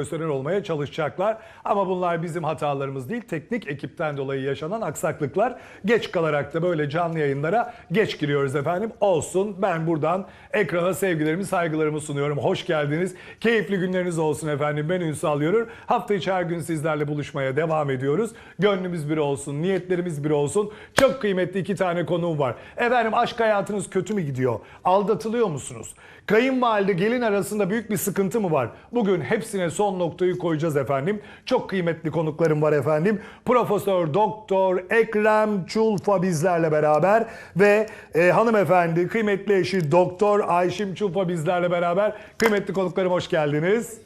profesyonel olmaya çalışacaklar. Ama bunlar bizim hatalarımız değil. Teknik ekipten dolayı yaşanan aksaklıklar. Geç kalarak da böyle canlı yayınlara geç giriyoruz efendim. Olsun. Ben buradan ekrana sevgilerimi, saygılarımı sunuyorum. Hoş geldiniz. Keyifli günleriniz olsun efendim. Ben Ünsal Yörür. Hafta içi her gün sizlerle buluşmaya devam ediyoruz. Gönlümüz bir olsun, niyetlerimiz bir olsun. Çok kıymetli iki tane konuğum var. Efendim aşk hayatınız kötü mü gidiyor? Aldatılıyor musunuz? Kayınvalide gelin arasında büyük bir sıkıntı mı var? Bugün hepsine son noktayı koyacağız efendim. Çok kıymetli konuklarım var efendim. Profesör Doktor Ekrem Çulfa bizlerle beraber ve e, hanımefendi kıymetli eşi Doktor Ayşim Çulfa bizlerle beraber. Kıymetli konuklarım hoş geldiniz.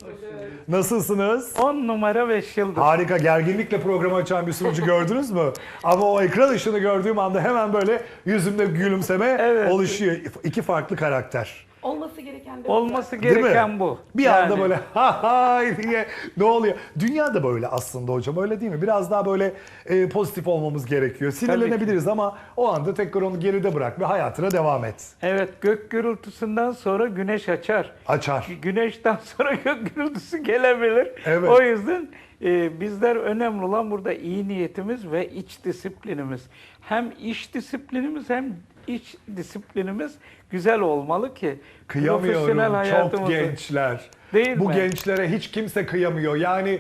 Nasılsınız? 10 numara 5 yıldız. Harika gerginlikle programı açan bir sunucu gördünüz mü? Ama o ekran ışığını gördüğüm anda hemen böyle yüzümde gülümseme Evet. oluşuyor. İki farklı karakter. Olması gereken de Olması Değil mi? gereken bu. Bir anda Yani böyle ha ha diye ne oluyor? Dünya da böyle aslında hocam öyle değil mi? Biraz daha böyle e, pozitif olmamız gerekiyor. Sinirlenebiliriz ama o anda tekrar onu geride bırak ve hayatına devam et. Evet gök gürültüsünden sonra güneş açar. Açar. Güneşten sonra gök gürültüsü gelebilir. Evet. O yüzden e, bizler önemli olan burada iyi niyetimiz ve iç disiplinimiz. Hem iş disiplinimiz hem iç disiplinimiz güzel olmalı ki profesyonel Kıyamıyorum çok hayatımızı- gençler. Değil Bu mi? gençlere hiç kimse kıyamıyor. Yani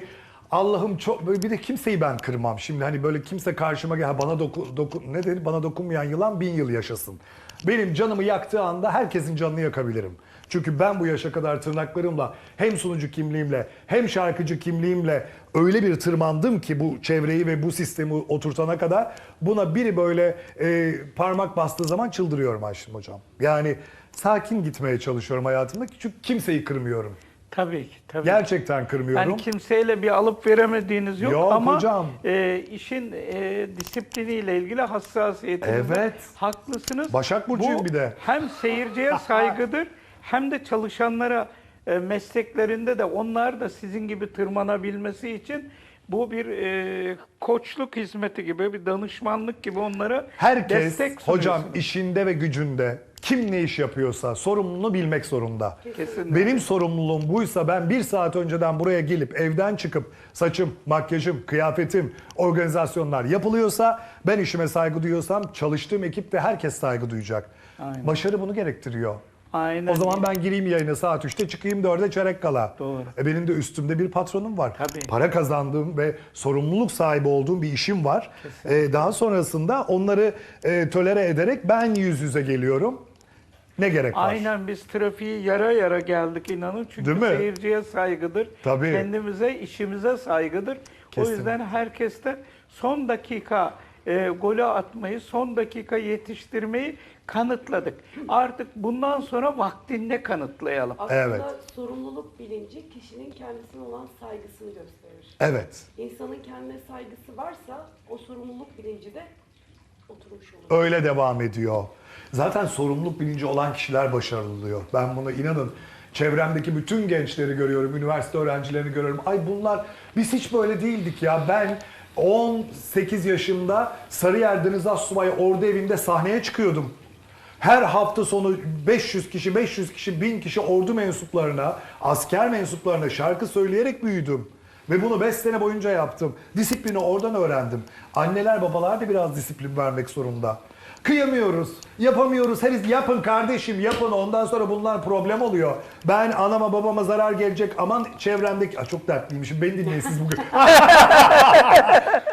Allah'ım çok böyle bir de kimseyi ben kırmam şimdi hani böyle kimse karşıma gel "Ha bana doku, doku ne dedi bana dokunmayan yılan bin yıl yaşasın. Benim canımı yaktığı anda herkesin canını yakabilirim. Çünkü ben bu yaşa kadar tırnaklarımla hem sunucu kimliğimle hem şarkıcı kimliğimle öyle bir tırmandım ki bu çevreyi ve bu sistemi oturtana kadar buna biri böyle e, parmak bastığı zaman çıldırıyorum Ayşin hocam. Yani sakin gitmeye çalışıyorum hayatımda çünkü kimseyi kırmıyorum. Tabii ki. Tabii. Gerçekten kırmıyorum. Yani kimseyle bir alıp veremediğiniz yok, Yok ama hocam. e, işin e, disipliniyle ilgili hassasiyetinizde Evet. haklısınız. Başak Burcu'yum Bu bir de. Hem seyirciye saygıdır hem de çalışanlara e, mesleklerinde de onlar da sizin gibi tırmanabilmesi için bu bir e, koçluk hizmeti gibi, bir danışmanlık gibi onlara Herkes destek hocam sunuyorsunuz. işinde ve gücünde kim ne iş yapıyorsa sorumluluğunu bilmek zorunda. Kesinlikle. Benim sorumluluğum buysa ben bir saat önceden buraya gelip evden çıkıp saçım, makyajım, kıyafetim, organizasyonlar yapılıyorsa ben işime saygı duyuyorsam çalıştığım ekipte herkes saygı duyacak. Aynen. Başarı bunu gerektiriyor. Aynen. O zaman ben gireyim yayına saat 3'te çıkayım 4'e çeyrek kala. Doğru. E benim de üstümde bir patronum var. Tabii. Para kazandığım ve sorumluluk sahibi olduğum bir işim var. E, daha sonrasında onları e, tolere ederek ben yüz yüze geliyorum. Ne gerek var? Aynen biz trafiği yara yara geldik inanın. Çünkü Değil mi? seyirciye saygıdır. Tabii. Kendimize, işimize saygıdır. Kesin. O yüzden herkes de son dakika e, golü atmayı, son dakika yetiştirmeyi kanıtladık. Artık bundan sonra vaktinde kanıtlayalım. aslında Evet. sorumluluk bilinci kişinin kendisine olan saygısını gösterir. Evet. İnsanın kendine saygısı varsa o sorumluluk bilinci de. Öyle devam ediyor. Zaten sorumluluk bilinci olan kişiler başarılı oluyor. Ben buna inanın. Çevremdeki bütün gençleri görüyorum, üniversite öğrencilerini görüyorum. Ay bunlar biz hiç böyle değildik ya. Ben 18 yaşımda Sarıyer Deniz Assubay Ordu evinde sahneye çıkıyordum. Her hafta sonu 500 kişi, 500 kişi, 1000 kişi ordu mensuplarına, asker mensuplarına şarkı söyleyerek büyüdüm. Ve bunu 5 sene boyunca yaptım. Disiplini oradan öğrendim. Anneler babalar da biraz disiplin vermek zorunda. Kıyamıyoruz, yapamıyoruz. Her yapın kardeşim yapın ondan sonra bunlar problem oluyor. Ben anama babama zarar gelecek aman çevremdeki... Aa, çok dertliymişim beni dinleyin siz bugün.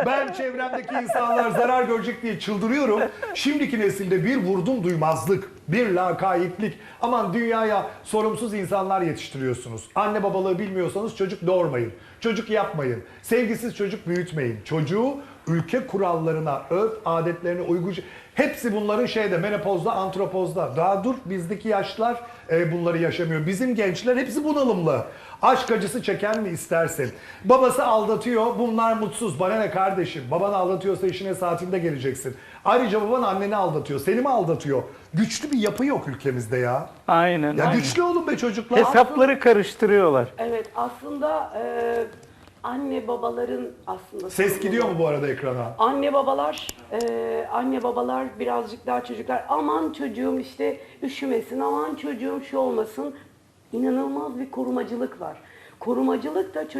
ben çevremdeki insanlar zarar görecek diye çıldırıyorum. Şimdiki nesilde bir vurdum duymazlık, bir lakaytlik. Aman dünyaya sorumsuz insanlar yetiştiriyorsunuz. Anne babalığı bilmiyorsanız çocuk doğurmayın. Çocuk yapmayın. Sevgisiz çocuk büyütmeyin. Çocuğu ülke kurallarına, örf adetlerine uygun... Hepsi bunların şeyde menopozda, antropozda. Daha dur bizdeki yaşlar e, bunları yaşamıyor. Bizim gençler hepsi bunalımlı. Aşk acısı çeken mi istersin? Babası aldatıyor, bunlar mutsuz. Bana ne kardeşim? Baban aldatıyorsa işine saatinde geleceksin. Ayrıca baban anneni aldatıyor, seni mi aldatıyor? Güçlü bir yapı yok ülkemizde ya. Aynen. Ya aynen. güçlü olun be çocuklar. Hesapları karıştırıyorlar. Evet aslında e, anne babaların aslında Ses sorumluluğu. gidiyor mu bu arada ekrana? Anne babalar, e, anne babalar birazcık daha çocuklar aman çocuğum işte üşümesin, aman çocuğum şu olmasın. İnanılmaz bir korumacılık var. Korumacılık da